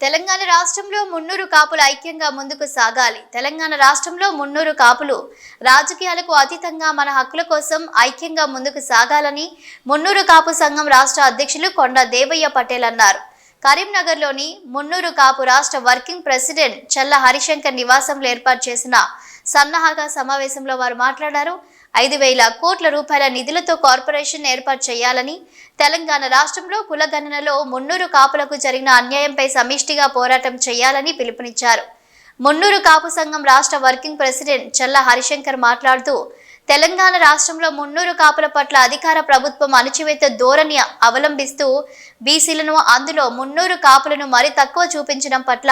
తెలంగాణ రాష్ట్రంలో మున్నూరు కాపులు ఐక్యంగా ముందుకు సాగాలి. తెలంగాణ రాష్ట్రంలో మున్నూరు కాపులు రాజకీయాలకు అతీతంగా మన హక్కుల కోసం ఐక్యంగా ముందుకు సాగాలని మున్నూరు కాపు సంఘం రాష్ట్ర అధ్యక్షులు కొండ దేవయ్య పటేల్ అన్నారు. కరీంనగర్లోని మున్నూరు కాపు రాష్ట్ర వర్కింగ్ ప్రెసిడెంట్ చల్ల హరిశంకర్ నివాసంలో ఏర్పాటు చేసిన సన్నాహక సమావేశంలో వారు మాట్లాడారు. ఐదు వేల కోట్ల రూపాయల నిధులతో కార్పొరేషన్ ఏర్పాటు చేయాలని తెలంగాణ రాష్ట్రంలో కులగణనలో మున్నూరు కాపులకు జరిగిన అన్యాయంపై సమిష్టిగా పోరాటం చేయాలని పిలుపునిచ్చారు. మున్నూరు కాపు సంఘం రాష్ట్ర వర్కింగ్ ప్రెసిడెంట్ చల్ల హరిశంకర్ మాట్లాడుతూ తెలంగాణ రాష్ట్రంలో మున్నూరు కాపుల పట్ల అధికార ప్రభుత్వం అణచివేత ధోరణి అవలంబిస్తూ బీసీలను అందులో మున్నూరు కాపులను మరి తక్కువ చూపించడం పట్ల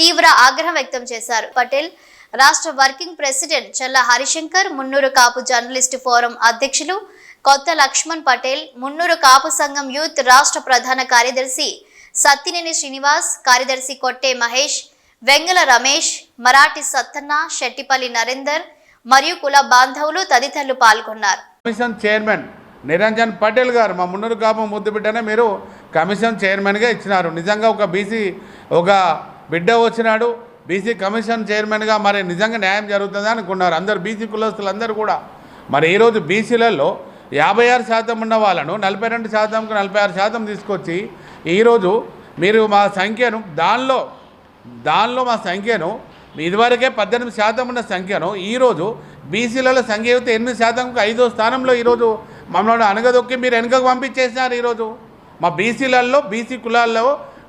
తీవ్ర ఆగ్రహం వ్యక్తం చేశారు. పటేల్ రాష్ట్ర working president Challa Harishankar Munnuru Kapu journalist forum అధ్యక్షులు కొత్త లక్ష్మణ్ పటేల్ మున్నూరు కాపు సంఘం యూత్ రాష్ట్ర ప్రధాన కార్యదర్శి సత్తినేని శ్రీనివాస్ కార్యదర్శి కొట్టే మహేష్ వెంగల రమేష్ మరాఠీ సత్తన్న శెట్టిపల్లి నరేందర్ మరియు కుల బాంధవులు తదితరులు పాల్గొన్నారు. కమిషన్ చైర్మన్ నిరంజన్ పటేల్ గారు మా మున్నూరు కాపు ముద్దు బిడ్డనే మీరు కమిషన్ చైర్మన్గా ఇచ్చినారు. నిజంగా ఒక బీసీ ఒక బిడ్డ వచ్చినాడు. బీసీ కమిషన్ చైర్మన్గా మరి నిజంగా న్యాయం జరుగుతుందా అనుకున్నారు. అందరు బీసీ కులస్తులు అందరూ కూడా. మరి ఈరోజు బీసీలలో యాభై ఆరు శాతం ఉన్న వాళ్ళను నలభై రెండు శాతంకు నలభై ఆరు శాతం తీసుకొచ్చి ఈరోజు మీరు మా సంఖ్యను దానిలో దానిలో మా సంఖ్యను ఇదివరకే పద్దెనిమిది శాతం ఉన్న సంఖ్యను ఈరోజు బీసీలలో సంఖ్య అయితే ఎనిమిది శాతంకు ఐదో స్థానంలో ఈరోజు మమ్మల్ని అనగదొక్కి మీరు వెనుకకు పంపించేసినారు ఈరోజు మా బీసీలలో బీసీ కులాల్లో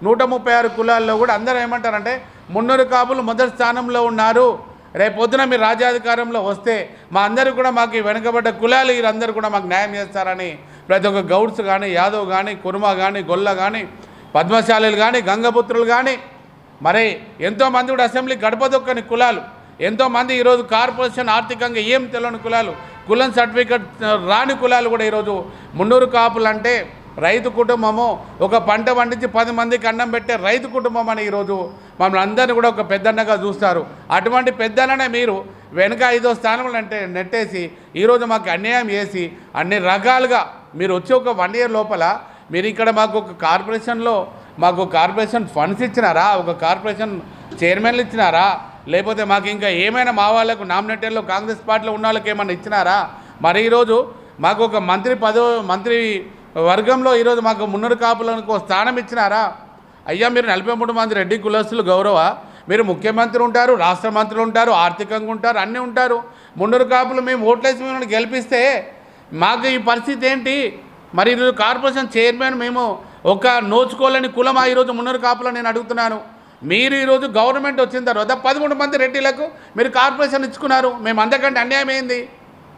నూట ముప్పై ఆరు కులాల్లో కూడా అందరూ ఏమంటారంటే మున్నూరు కాపులు మొదటి స్థానంలో ఉన్నారు. రేపొద్దున మీ మీరు రాజ్యాధికారంలో వస్తే మా అందరూ కూడా మాకు వెనుకబడ్డ కులాలు వీరందరూ కూడా మాకు న్యాయం చేస్తారని ప్రతి ఒక్క గౌడ్స్ కానీ యాదవ్ కానీ కుర్మ కానీ గొల్ల కానీ పద్మశాలీలు కానీ గంగపుత్రులు కానీ మరి ఎంతోమంది కూడా అసెంబ్లీ గడపదొక్కని కులాలు. ఎంతోమంది ఈరోజు కార్పొరేషన్ ఆర్థికంగా ఏం తెలియని కులాలు. కులం సర్టిఫికెట్ రాని కులాలు కూడా ఈరోజు మున్నూరు కాపులు అంటే రైతు కుటుంబము ఒక పంట పండించి పది మందికి అన్నం పెట్టే రైతు కుటుంబం అని ఈరోజు మమ్మల్ని అందరినీ కూడా ఒక పెద్దన్నగా చూస్తారు. అటువంటి పెద్దన్ననే మీరు వెనుక ఐదో స్థానంలో అంటే నెట్టేసి ఈరోజు మాకు అన్యాయం చేసి అన్ని రకాలుగా మీరు వచ్చి ఒక వన్ ఇయర్ లోపల మీరు ఇక్కడ మాకు ఒక కార్పొరేషన్లో మాకు కార్పొరేషన్ ఫండ్స్ ఇచ్చినారా? ఒక కార్పొరేషన్ చైర్మన్లు ఇచ్చినారా? లేకపోతే మాకు ఇంకా ఏమైనా మా వాళ్ళకు నామినేటెడ్లో కాంగ్రెస్ పార్టీలో ఉన్న వాళ్ళకి ఏమైనా ఇచ్చినారా? మరి ఈరోజు మాకు ఒక మంత్రి పదవి మంత్రి వర్గంలో ఈరోజు మాకు మున్నూరు కాపులకు ఒక స్థానం ఇచ్చినారా? అయ్యా మీరు నలభై మూడు మంది రెడ్డి కులస్తులు గౌరవ. మీరు ముఖ్యమంత్రి ఉంటారు రాష్ట్ర మంత్రులు ఉంటారు ఆర్థికంగా ఉంటారు అన్నీ ఉంటారు. మున్నూరు కాపులు మేము ఓట్లేసి మిమ్మల్ని గెలిపిస్తే మాకు ఈ పరిస్థితి ఏంటి? మరి ఈరోజు కార్పొరేషన్ చైర్మన్ మేము ఒక నోచుకోలేని కులమా ఈరోజు మున్నూరు కాపులో నేను అడుగుతున్నాను. మీరు ఈరోజు గవర్నమెంట్ వచ్చిన తర్వాత పదమూడు మంది రెడ్డిలకు మీరు కార్పొరేషన్ ఇచ్చుకున్నారు. మేము అందకంటే అన్యాయమైంది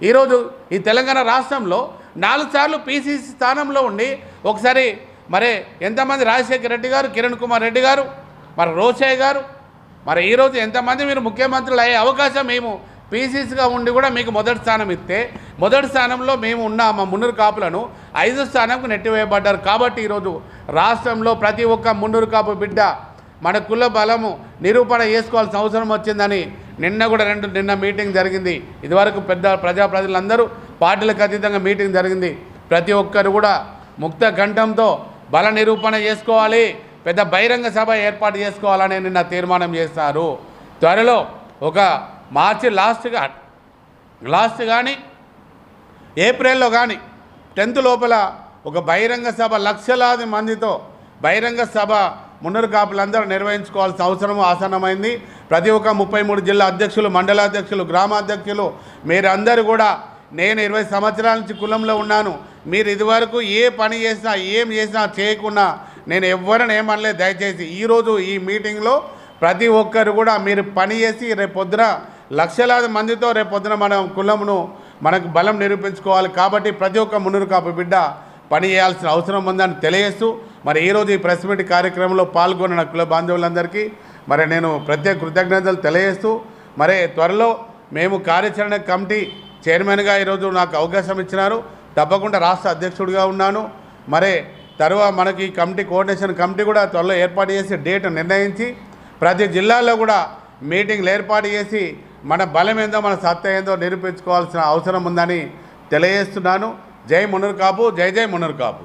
ఈరోజు ఈ తెలంగాణ రాష్ట్రంలో నాలుగు సార్లు పీసీసీ స్థానంలో ఉండి ఒకసారి మరి ఎంతమంది రాజశేఖర రెడ్డి గారు కిరణ్ కుమార్ రెడ్డి గారు మరి రోషయ్య గారు మరి ఈరోజు ఎంతమంది మీరు ముఖ్యమంత్రులు అయ్యే అవకాశం మేము పీసీసీగా ఉండి కూడా మీకు మొదటి స్థానం ఇస్తే మొదటి స్థానంలో మేము ఉన్న మా మున్నూరు కాపులను ఐదు స్థానంకు నెట్టివేయబడ్డారు. కాబట్టి ఈరోజు రాష్ట్రంలో ప్రతి ఒక్క మున్నూరు కాపు బిడ్డ మన కుల బలము నిరూపణ చేసుకోవాల్సిన అవసరం వచ్చిందని నిన్న కూడా రెండు నిన్న మీటింగ్ జరిగింది. ఇదివరకు పెద్ద ప్రజాప్రతినిధులందరూ పార్టీలకు అతీతంగా మీటింగ్ జరిగింది. ప్రతి ఒక్కరు కూడా ముక్త కంఠంతో బల నిరూపణ చేసుకోవాలి. పెద్ద బహిరంగ సభ ఏర్పాటు చేసుకోవాలని నిన్న తీర్మానం చేస్తారు త్వరలో ఒక మార్చి లాస్ట్గా లాస్ట్ కానీ ఏప్రిల్లో కానీ టెన్త్ లోపల ఒక బహిరంగ సభ లక్షలాది మందితో బహిరంగ సభ మున్నరు కాపులందరూ నిర్వహించుకోవాల్సిన అవసరం ఆసన్నమైంది. ప్రతి ఒక్క ముప్పై మూడు జిల్లా అధ్యక్షులు మండలాధ్యక్షులు గ్రామాధ్యక్షులు మీరందరూ కూడా నేను ఇరవై సంవత్సరాల నుంచి కులంలో ఉన్నాను. మీరు ఇదివరకు ఏ పని చేసినా ఏం చేసినా చేయకున్నా నేను ఎవరిని ఏమనలేదు. దయచేసి ఈరోజు ఈ మీటింగ్లో ప్రతి ఒక్కరు కూడా మీరు పని చేసి రేపొద్దున లక్షలాది మందితో రేపొద్దున మనం కులమును మనకు బలం నిరూపించుకోవాలి. కాబట్టి ప్రతి ఒక్క మునురు కాపు బిడ్డ పని చేయాల్సిన అవసరం ఉందని తెలియజేస్తూ మరి ఈరోజు ఈ ప్రెస్ మీట్ కార్యక్రమంలో పాల్గొన్న కుల బాంధవులందరికీ మరి నేను ప్రత్యేక కృతజ్ఞతలు తెలియజేస్తూ మరి త్వరలో మేము కార్యాచరణ కమిటీ చైర్మన్గా ఈరోజు నాకు అవకాశం ఇచ్చినారు. తప్పకుండా రాష్ట్ర అధ్యక్షుడిగా ఉన్నాను. మరే తర్వాత మనకి ఈ కమిటీ కోఆర్డినేషన్ కమిటీ కూడా త్వరలో ఏర్పాటు చేసి డేట్ నిర్ణయించి ప్రతి జిల్లాలో కూడా మీటింగ్లు ఏర్పాటు చేసి మన బలం ఏందో మన సత్తా ఏందో నిరూపించుకోవాల్సిన అవసరం ఉందని తెలియజేస్తున్నాను. జై మునర్ కాపు జై జై మునర్ కాపు.